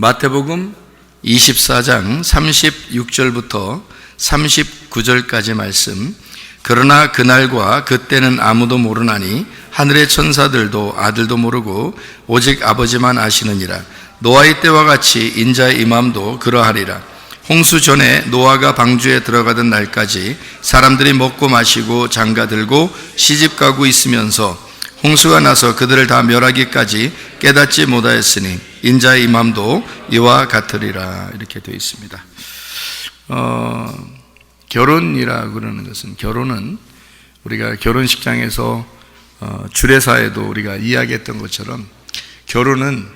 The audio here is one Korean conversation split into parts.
마태복음 24장 36절부터 39절까지 말씀. 그러나 그날과 그때는 아무도 모르나니 하늘의 천사들도 아들도 모르고 오직 아버지만 아시느니라. 노아의 때와 같이 인자의 임함도 그러하리라. 홍수 전에 노아가 방주에 들어가던 날까지 사람들이 먹고 마시고 장가 들고 시집 가고 있으면서 홍수가 나서 그들을 다 멸하기까지 깨닫지 못하였으니 인자의 임함도 이와 같으리라 이렇게 되어 있습니다. 어, 결혼이라 그러는 것은 결혼은 우리가 결혼식장에서 어, 주례사에도 우리가 이야기했던 것처럼 결혼은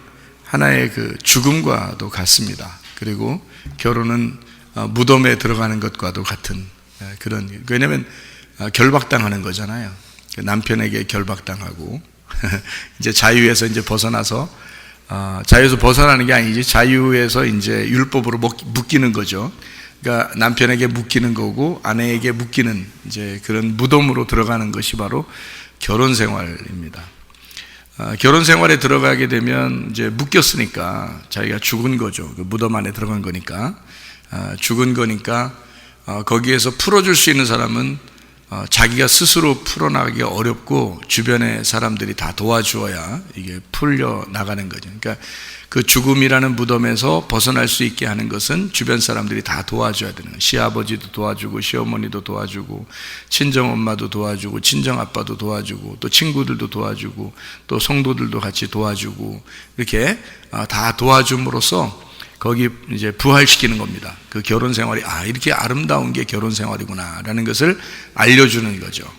하나의 그 죽음과도 같습니다. 그리고 결혼은 어, 무덤에 들어가는 것과도 같은 예, 그런 왜냐하면 어, 결박당하는 거잖아요. 그 남편에게 결박당하고 이제 자유에서 이제 벗어나서 어, 자유에서 벗어나는 게 아니지 자유에서 이제 율법으로 묶이는 거죠. 그러니까 남편에게 묶이는 거고 아내에게 묶이는 이제 그런 무덤으로 들어가는 것이 바로 결혼 생활입니다. 어, 결혼 생활에 들어가게 되면 이제 묶였으니까 자기가 죽은 거죠. 그 무덤 안에 들어간 거니까 어, 죽은 거니까 어, 거기에서 풀어줄 수 있는 사람은 어, 자기가 스스로 풀어나가기가 어렵고 주변의 사람들이 다 도와주어야 이게 풀려 나가는 거죠. 그러니까 그 죽음이라는 무덤에서 벗어날 수 있게 하는 것은 주변 사람들이 다 도와줘야 되는 거예요. 시아버지도 도와주고 시어머니도 도와주고 친정 엄마도 도와주고 친정 아빠도 도와주고 또 친구들도 도와주고 또 성도들도 같이 도와주고 이렇게 아, 다 도와줌으로써 거기 이제 부활시키는 겁니다. 그 결혼 생활이 아 이렇게 아름다운 게 결혼 생활이구나라는 것을 알려주는 거죠.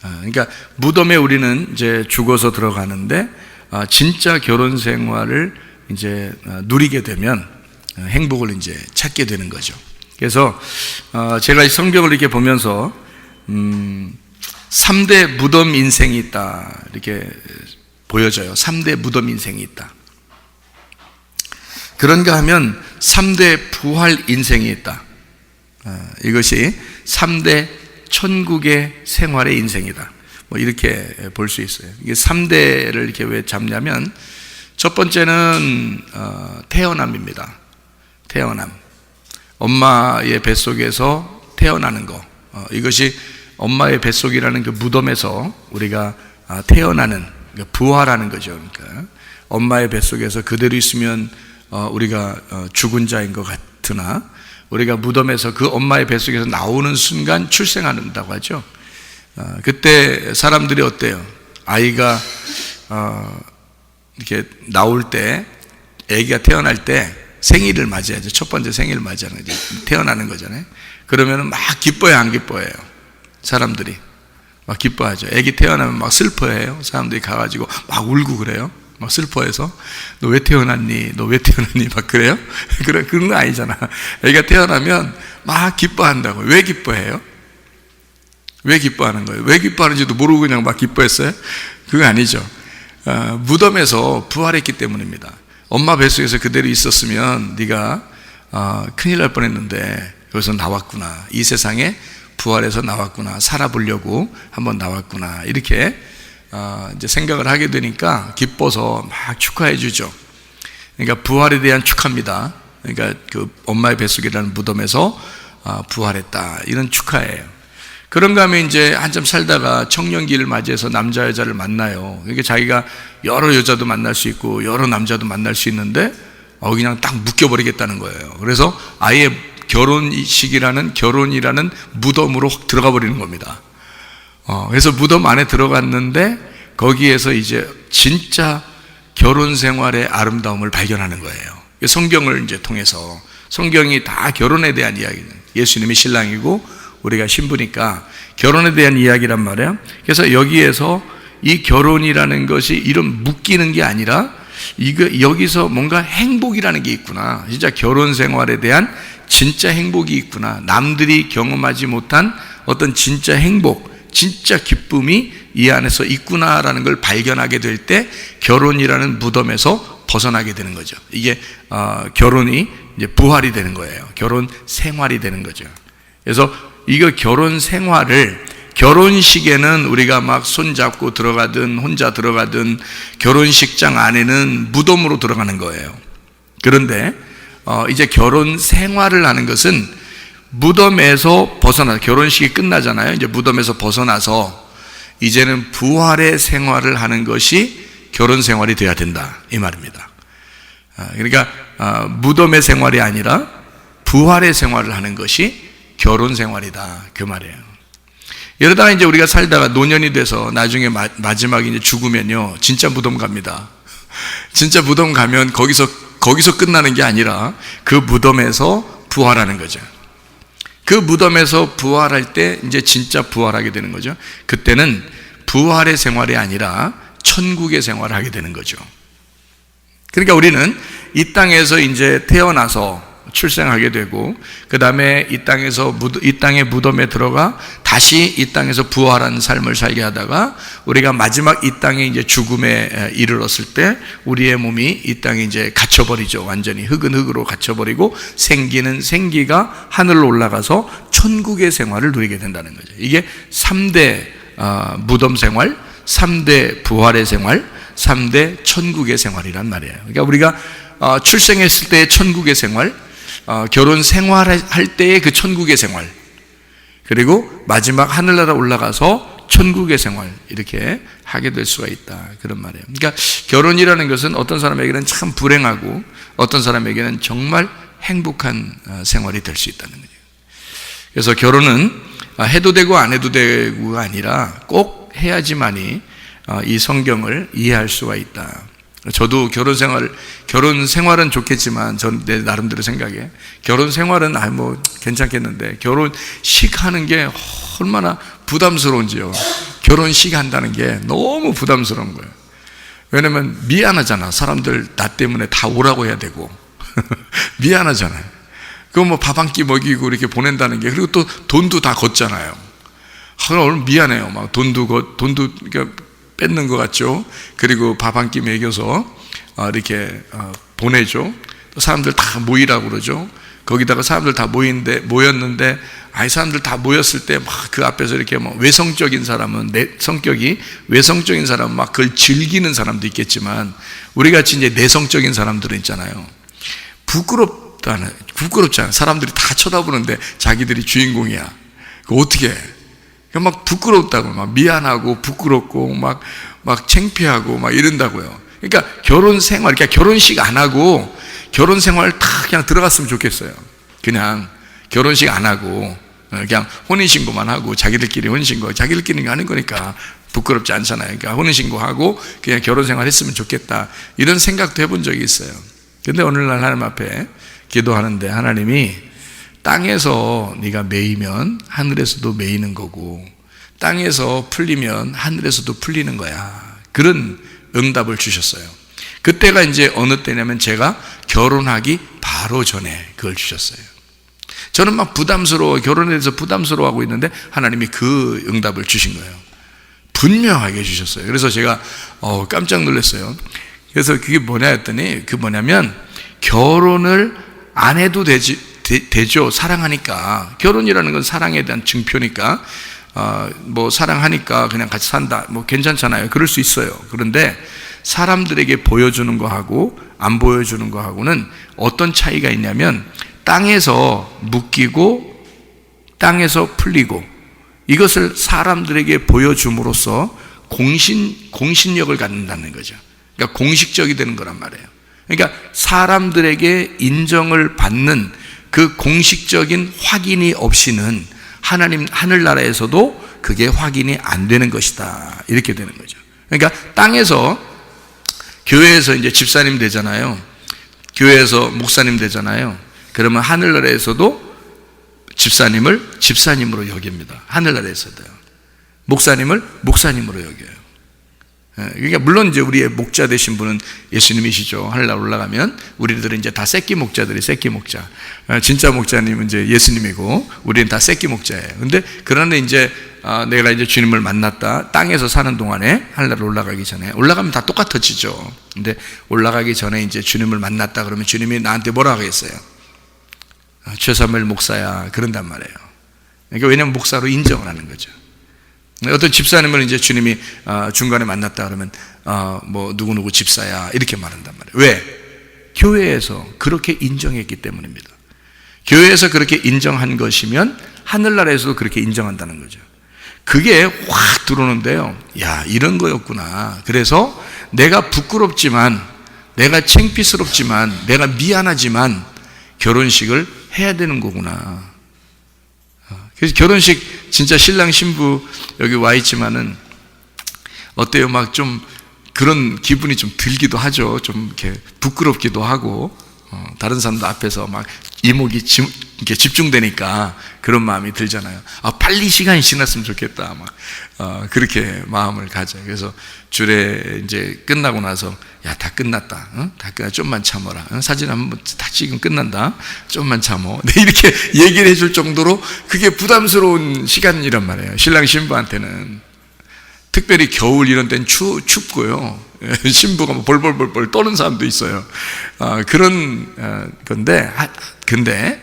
아, 그러니까 무덤에 우리는 이제 죽어서 들어가는데 아, 진짜 결혼 생활을 이제 어, 누리게 되면 어, 행복을 이제 찾게 되는 거죠. 그래서 어, 제가 성경을 이렇게 보면서 음, 3대 무덤 인생이 있다 이렇게 보여져요. 3대 무덤 인생이 있다. 그런가 하면 3대 부활 인생이 있다. 이것이 3대 천국의 생활의 인생이다. 뭐 이렇게 볼 수 있어요. 이게 3대를 이렇게 왜 잡냐면 첫 번째는 어, 태어남입니다. 태어남. 엄마의 뱃속에서 태어나는 거. 어, 이것이 엄마의 뱃속이라는 그 무덤에서 우리가 아, 태어나는 그러니까 부활하는 거죠. 그러니까 엄마의 뱃속에서 그대로 있으면 어, 우리가 죽은 자인 것 같으나 우리가 무덤에서 그 엄마의 뱃속에서 나오는 순간 출생한다고 하죠. 그때 사람들이 어때요? 아이가 이렇게 나올 때 아기가 태어날 때 생일을 맞이하죠. 첫 번째 생일을 맞이하는 거죠. 태어나는 거잖아요. 그러면 막 기뻐요, 안 기뻐해요? 사람들이 막 기뻐하죠. 아기 태어나면 막 슬퍼해요. 사람들이 가가지고 막 울고 그래요. 막 슬퍼해서 너 왜 태어났니? 너 왜 태어났니? 막 그래요? 그래 그런 거 아니잖아. 아기가 태어나면 막 기뻐한다고. 왜 기뻐해요? 왜 기뻐하는 거예요? 왜 기뻐하는지도 모르고 그냥 막 기뻐했어요? 그거 아니죠. 어, 무덤에서 부활했기 때문입니다. 엄마 뱃속에서 그대로 있었으면 네가 어, 큰일 날 뻔했는데 여기서 나왔구나. 이 세상에 부활해서 나왔구나. 살아보려고 한번 나왔구나. 이렇게 어, 이제 생각을 하게 되니까 기뻐서 막 축하해 주죠. 그러니까 부활에 대한 축하입니다. 그러니까 그 엄마의 뱃속이라는 무덤에서 부활했다. 이런 축하예요. 그런가 하면 이제 한참 살다가 청년기를 맞이해서 남자 여자를 만나요. 그러니까 자기가 여러 여자도 만날 수 있고 여러 남자도 만날 수 있는데 어 그냥 딱 묶여버리겠다는 거예요. 그래서 아예 결혼식이라는 결혼이라는 무덤으로 확 들어가 버리는 겁니다. 어, 그래서 무덤 안에 들어갔는데 거기에서 이제 진짜 결혼 생활의 아름다움을 발견하는 거예요. 성경을 이제 통해서 성경이 다 결혼에 대한 이야기는 예수님이 신랑이고 우리가 신부니까 결혼에 대한 이야기란 말이에요. 그래서 여기에서 이 결혼이라는 것이 이런 묶이는 게 아니라 이거 여기서 뭔가 행복이라는 게 있구나. 진짜 결혼 생활에 대한 진짜 행복이 있구나. 남들이 경험하지 못한 어떤 진짜 행복, 진짜 기쁨이 이 안에서 있구나라는 걸 발견하게 될 때 결혼이라는 무덤에서 벗어나게 되는 거죠. 이게 어, 결혼이 이제 부활이 되는 거예요. 결혼 생활이 되는 거죠. 그래서 이거 결혼 생활을 결혼식에는 우리가 막 손잡고 들어가든 혼자 들어가든 결혼식장 안에는 무덤으로 들어가는 거예요. 그런데 어, 이제 결혼 생활을 하는 것은 무덤에서 벗어나 결혼식이 끝나잖아요. 이제 무덤에서 벗어나서 이제는 부활의 생활을 하는 것이 결혼 생활이 돼야 된다 이 말입니다. 아, 그러니까 아, 무덤의 생활이 아니라 부활의 생활을 하는 것이 결혼 생활이다 그 말이에요. 이러다가 이제 우리가 살다가 노년이 돼서 나중에 마, 마지막에 이제 죽으면요 진짜 무덤 갑니다. 진짜 무덤 가면 거기서 거기서 끝나는 게 아니라 그 무덤에서 부활하는 거죠. 그 무덤에서 부활할 때 이제 진짜 부활하게 되는 거죠. 그때는 부활의 생활이 아니라 천국의 생활을 하게 되는 거죠. 그러니까 우리는 이 땅에서 이제 태어나서 출생하게 되고 그 다음에 이 땅에서 이 땅의 무덤에 들어가 다시 이 땅에서 부활한 삶을 살게 하다가 우리가 마지막 이 땅에 이제 죽음에 이르렀을 때 우리의 몸이 이 땅에 이제 갇혀버리죠. 완전히 흙은 흙으로 갇혀버리고 생기는 생기가 하늘로 올라가서 천국의 생활을 누리게 된다는 거죠. 이게 3대 어, 무덤 생활 3대 부활의 생활 3대 천국의 생활이란 말이에요. 그러니까 우리가 어, 출생했을 때의 천국의 생활 어, 결혼 생활할 때의 그 천국의 생활, 그리고 마지막 하늘나라 올라가서 천국의 생활 이렇게 하게 될 수가 있다 그런 말이에요. 그러니까 결혼이라는 것은 어떤 사람에게는 참 불행하고 어떤 사람에게는 정말 행복한 어, 생활이 될 수 있다는 거죠. 그래서 결혼은 어, 해도 되고 안 해도 되고가 아니라 꼭 해야지만이 이 성경을 이해할 수가 있다. 저도 결혼 생활, 결혼 생활은 좋겠지만, 전 내 나름대로 생각에, 결혼 생활은, 아, 뭐, 괜찮겠는데, 결혼식 하는 게 얼마나 부담스러운지요. 결혼식 한다는 게 너무 부담스러운 거예요. 왜냐면 미안하잖아. 사람들 나 때문에 다 오라고 해야 되고. 미안하잖아요. 그거 뭐 밥 한 끼 먹이고 이렇게 보낸다는 게, 그리고 또 돈도 다 걷잖아요. 아, 오늘 미안해요. 막 돈도 걷, 돈도, 그러니까 뺏는 것 같죠. 그리고 밥 한 끼 먹여서 어, 이렇게 어, 보내죠. 사람들 다 모이라고 그러죠. 거기다가 사람들 다 모인데 모였는데 아이 사람들 다 모였을 때 막 그 앞에서 이렇게 뭐 외성적인 사람은 내 성격이 외성적인 사람은 막 그걸 즐기는 사람도 있겠지만 우리 같이 이제 내성적인 사람들은 있잖아요. 부끄럽다는 부끄럽잖아. 사람들이 다 쳐다보는데 자기들이 주인공이야. 그 어떻게 해? 막 부끄럽다고, 막 미안하고 부끄럽고 막, 막 창피하고 막 이런다고요. 그러니까 결혼 생활, 그러니까 결혼식 안 하고 결혼 생활 다 그냥 들어갔으면 좋겠어요. 그냥 결혼식 안 하고 그냥 혼인신고만 하고 자기들끼리 혼인신고, 자기들끼리 하는 거니까 부끄럽지 않잖아요. 그러니까 혼인신고하고 그냥 결혼 생활 했으면 좋겠다. 이런 생각도 해본 적이 있어요. 근데 오늘날 하나님 앞에 기도하는데 하나님이 땅에서 네가 매이면 하늘에서도 매이는 거고 땅에서 풀리면 하늘에서도 풀리는 거야. 그런 응답을 주셨어요. 그때가 이제 어느 때냐면 제가 결혼하기 바로 전에 그걸 주셨어요. 저는 막 부담스러워, 결혼에 대해서 부담스러워하고 있는데 하나님이 그 응답을 주신 거예요. 분명하게 주셨어요. 그래서 제가 어, 깜짝 놀랐어요. 그래서 그게 뭐냐 했더니 그 뭐냐면 결혼을 안 해도 되지, 되, 죠 사랑하니까. 결혼이라는 건 사랑에 대한 증표니까. 어, 뭐 사랑하니까 그냥 같이 산다. 뭐 괜찮잖아요. 그럴 수 있어요. 그런데 사람들에게 보여주는 거하고 안 보여주는 거하고는 어떤 차이가 있냐면 땅에서 묶이고 땅에서 풀리고 이것을 사람들에게 보여줌으로써 공신, 공신력을 갖는다는 거죠. 그러니까 공식적이 되는 거란 말이에요. 그러니까 사람들에게 인정을 받는 그 공식적인 확인이 없이는 하나님 하늘나라에서도 그게 확인이 안 되는 것이다. 이렇게 되는 거죠. 그러니까 땅에서 교회에서 이제 집사님 되잖아요. 교회에서 목사님 되잖아요. 그러면 하늘나라에서도 집사님을 집사님으로 여깁니다. 하늘나라에서도요. 목사님을 목사님으로 여겨요. 예, 그러니까 물론 이제 우리의 목자 되신 분은 예수님이시죠. 하늘날 올라가면 우리들은 이제 다 새끼 목자들이 새끼 목자. 어, 진짜 목자님은 이제 예수님이고 우리는 다 새끼 목자예요. 근데 그런데 이제 아, 내가 이제 주님을 만났다. 땅에서 사는 동안에 하늘날 올라가기 전에 올라가면 다 똑같아지죠. 근데 올라가기 전에 이제 주님을 만났다 그러면 주님이 나한테 뭐라 하겠어요? 아, 최사멜 목사야 그런단 말이에요. 그러니까 왜냐면 목사로 인정을 하는 거죠. 어떤 집사님을 이제 주님이 어, 중간에 만났다 그러면 어, 뭐 누구누구 집사야 이렇게 말한단 말이에요. 왜? 교회에서 그렇게 인정했기 때문입니다. 교회에서 그렇게 인정한 것이면 하늘나라에서도 그렇게 인정한다는 거죠. 그게 확 들어오는데요. 야, 이런 거였구나. 그래서 내가 부끄럽지만, 내가 창피스럽지만, 내가 미안하지만 결혼식을 해야 되는 거구나. 어, 그래서 결혼식 진짜 신랑 신부 여기 와 있지만은 어때요? 막 좀 그런 기분이 좀 들기도 하죠. 좀 이렇게 부끄럽기도 하고 어, 다른 사람들 앞에서 막 이목이 지, 이렇게 집중되니까 그런 마음이 들잖아요. 아 빨리 시간이 지났으면 좋겠다. 막 어, 그렇게 마음을 가져. 그래서 주례 이제 끝나고 나서 야 다 끝났다. 어? 다 끝나. 좀만 참아라. 어? 사진 한 번 다 찍으면 끝난다. 좀만 참어. 네, 이렇게 얘기를 해줄 정도로 그게 부담스러운 시간이란 말이에요. 신랑 신부한테는. 특별히 겨울 이런 때는 추, 춥고요. 예, 신부가 뭐 벌벌벌벌 떠는 사람도 있어요. 아, 그런 어, 건데, 하, 근데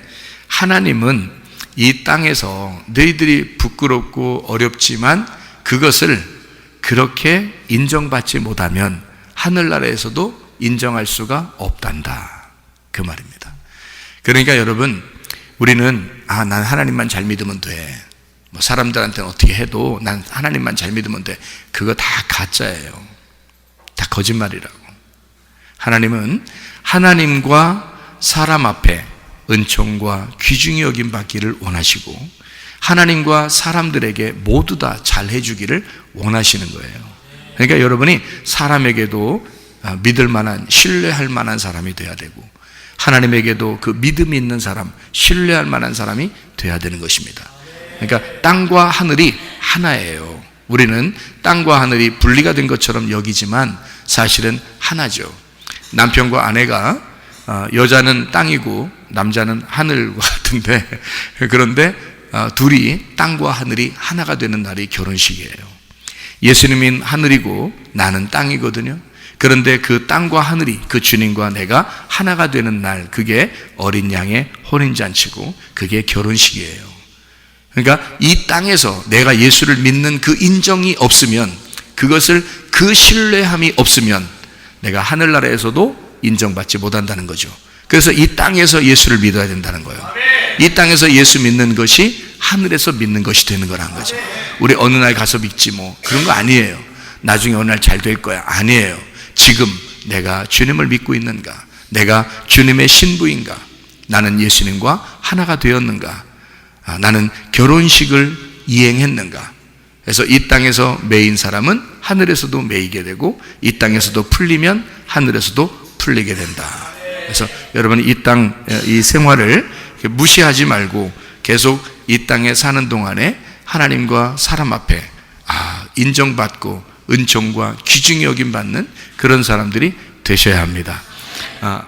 하나님은 이 땅에서 너희들이 부끄럽고 어렵지만 그것을 그렇게 인정받지 못하면 하늘나라에서도 인정할 수가 없단다. 그 말입니다. 그러니까 여러분, 우리는, 아, 난 하나님만 잘 믿으면 돼. 뭐 사람들한테는 어떻게 해도 난 하나님만 잘 믿으면 돼. 그거 다 가짜예요. 다 거짓말이라고. 하나님은 하나님과 사람 앞에 은총과 귀중히 여김 받기를 원하시고 하나님과 사람들에게 모두 다 잘 해 주기를 원하시는 거예요. 그러니까 여러분이 사람에게도 아, 믿을 만한, 신뢰할 만한 사람이 돼야 되고 하나님에게도 그 믿음이 있는 사람, 신뢰할 만한 사람이 돼야 되는 것입니다. 그러니까 땅과 하늘이 하나예요. 우리는 땅과 하늘이 분리가 된 것처럼 여기지만 사실은 하나죠. 남편과 아내가 어, 여자는 땅이고 남자는 하늘과 같은데 그런데 어, 둘이 땅과 하늘이 하나가 되는 날이 결혼식이에요. 예수님인 하늘이고 나는 땅이거든요. 그런데 그 땅과 하늘이 그 주님과 내가 하나가 되는 날 그게 어린 양의 혼인잔치고 그게 결혼식이에요. 그러니까 이 땅에서 내가 예수를 믿는 그 인정이 없으면 그것을 그 신뢰함이 없으면 내가 하늘나라에서도 인정받지 못한다는 거죠. 그래서 이 땅에서 예수를 믿어야 된다는 거예요. 이 땅에서 예수 믿는 것이 하늘에서 믿는 것이 되는 거라는 거죠. 우리 어느 날 가서 믿지 뭐 그런 거 아니에요. 나중에 어느 날 잘 될 거야. 아니에요. 지금 내가 주님을 믿고 있는가? 내가 주님의 신부인가? 나는 예수님과 하나가 되었는가? 아, 나는 결혼식을 이행했는가? 그래서 이 땅에서 매인 사람은 하늘에서도 매이게 되고 이 땅에서도 풀리면 하늘에서도 풀리게 된다. 그래서 여러분 이 땅, 이 생활을 무시하지 말고 계속 이 땅에 사는 동안에 하나님과 사람 앞에 아, 인정받고 은총과 귀중히 여김 받는 그런 사람들이 되셔야 합니다. 아,